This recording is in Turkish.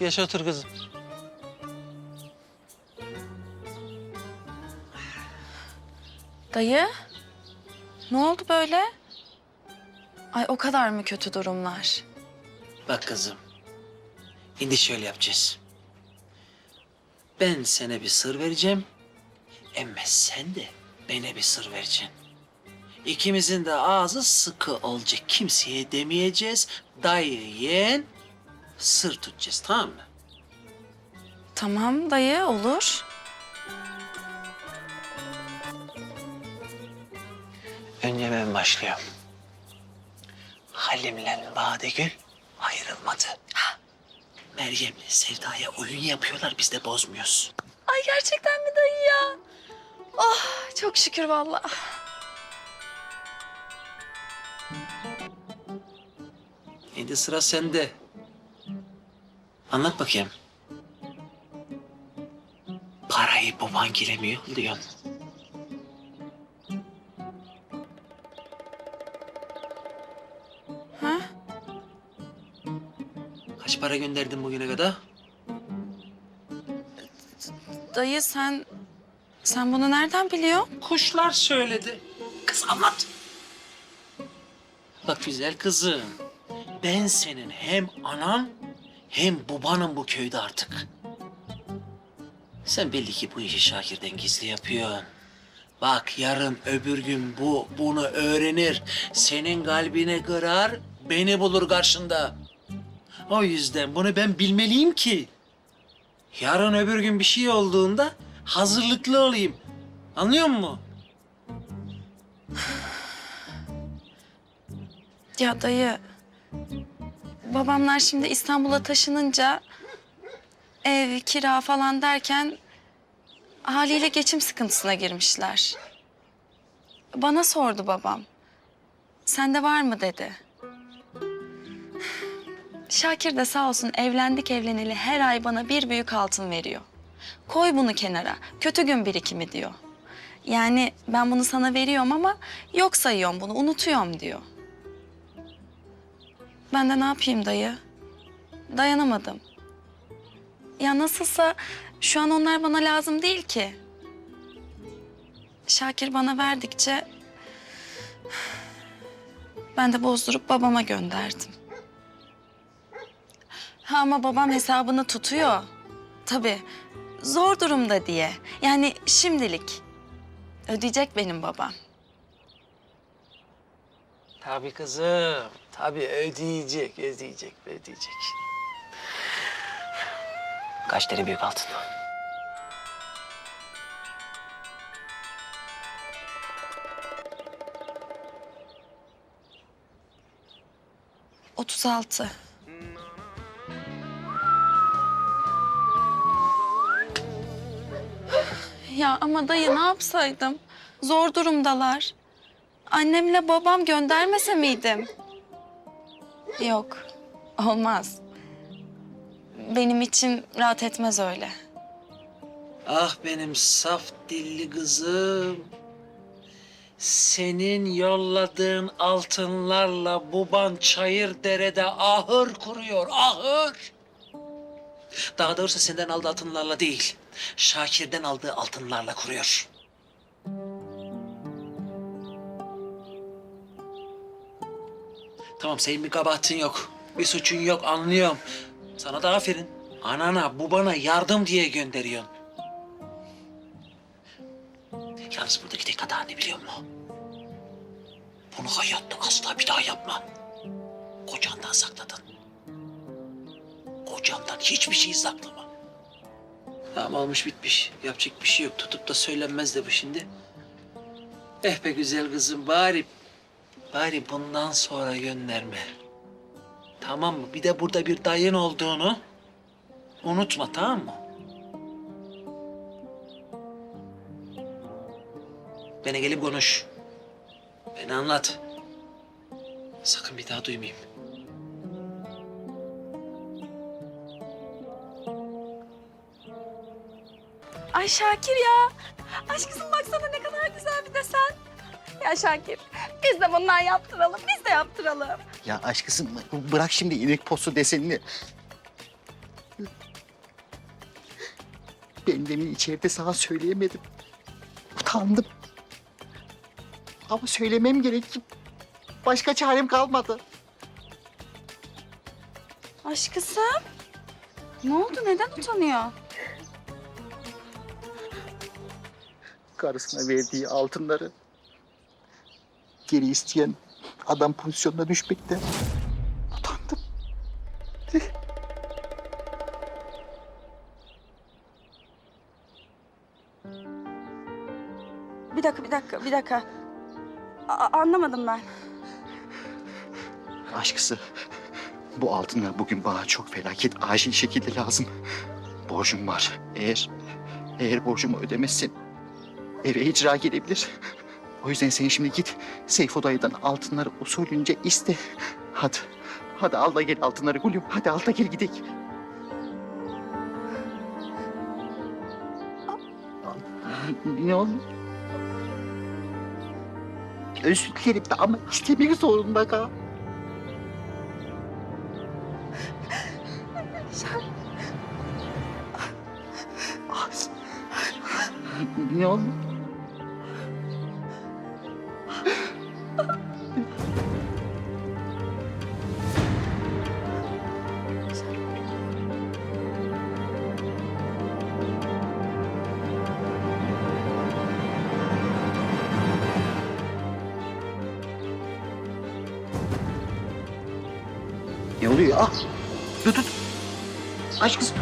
Geç otur kızım. Dayı, ne oldu böyle? Ay o kadar mı kötü durumlar? Bak kızım. Şimdi şöyle yapacağız. Ben sana bir sır vereceğim. Ama sen de bana bir sır vereceksin. İkimizin de ağzı sıkı olacak. Kimseye demeyeceğiz. Dayı yeğen sır tutacağız tamam mı? Tamam dayı, olur. Önce ben başlıyorum. Halim'le Badegül ayrılmadı. Meryem'le Sevda'ya oyun yapıyorlar biz de bozmuyoruz. Ay gerçekten mi dayı ya? Oh çok şükür vallahi. Şimdi sıra sende. Anlat bakayım. Parayı baban giremiyor diyorsun. Ha? Kaç para gönderdin bugüne kadar? Dayı sen, sen bunu nereden biliyorsun? Kuşlar söyledi. Kız anlat. Bak güzel kızım. Ben senin hem anan hem babanım bu köyde artık. Sen belli ki bu işi Şakir'den gizli yapıyorsun. Bak yarın öbür gün bu bunu öğrenir. Senin kalbini kırar, beni bulur karşında. O yüzden bunu ben bilmeliyim ki. Yarın öbür gün bir şey olduğunda hazırlıklı olayım. Anlıyor musun? Ya dayı, babamlar şimdi İstanbul'a taşınınca ev, kira falan derken haliyle geçim sıkıntısına girmişler. Bana sordu babam. Sende var mı dedi. Şakir de sağ olsun evlendik evleneli her ay bana bir büyük altın veriyor. Koy bunu kenara. Kötü gün birikimi diyor. Yani ben bunu sana veriyorum ama yok sayıyorum bunu, unutuyorum diyor. Ben de ne yapayım dayı? Dayanamadım. Ya nasılsa şu an onlar bana lazım değil ki. Şakir bana verdikçe ben de bozdurup babama gönderdim. Ha ama babam hesabını tutuyor. Tabii zor durumda diye. Yani şimdilik. Ödeyecek benim babam. Tabii kızım. Tabii ödeyecek, ödeyecek, ödeyecek. Kaç tane büyük altın? Otuz altı. Ya ama dayı ne yapsaydım? Zor durumdalar. Annemle babam göndermese miydim? Yok, olmaz. Benim için rahat etmez öyle. Ah benim saf dilli kızım. Senin yolladığın altınlarla baban çayır derede ahır kuruyor, ahır. Daha doğrusu senden aldığı altınlarla değil, Şakir'den aldığı altınlarla kuruyor. Tamam senin bir kabahatin yok, bir suçun yok anlıyorum. Sana da aferin. Anana, babana yardım diye gönderiyorsun. Yalnız buradaki tek hata ne biliyor musun? Bunu hayatta asla bir daha yapma. Kocandan sakladın. Kocandan hiçbir şey saklama. Tamam olmuş bitmiş. Yapacak bir şey yok. Tutup da söylenmez de bu şimdi. Eh be güzel kızım bari... Bari bundan sonra gönderme. Tamam mı? Bir de burada bir dayın olduğunu unutma tamam mı? Bana gelip konuş. Beni anlat. Sakın bir daha duymayayım. Ay Şakir ya. Aşkısım baksana ne kadar güzel bir desen. Ya Şakir biz de bundan yaptıralım, biz de yaptıralım. Ya aşkısım bırak şimdi inek postu desenini. Ben demin içeride sana söyleyemedim. Utandım. Ama söylemem gerek. Başka çarem kalmadı. Aşkısım. Ne oldu? Neden utanıyor? Karısına verdiği altınları geri isteyen adam pozisyonuna düşmekten utandım. Bir dakika, bir dakika, bir dakika. A- anlamadım ben. Aşkısı, bu altınlar bugün bana çok felaket acil şekilde lazım. Borcum var. Eğer, eğer borcumu ödemezsen eve icra gelebilir. O yüzden sen şimdi git Seyfo dayıdan altınları usulünce iste. Hadi, hadi al da gel altınları Gülüm. Hadi al da gel gidelim. Ne oldu? Özür dilerim de ama istemek zorunda kal. Ne oldu? Ne oluyor? Ah! Dur dur. Aç kızım.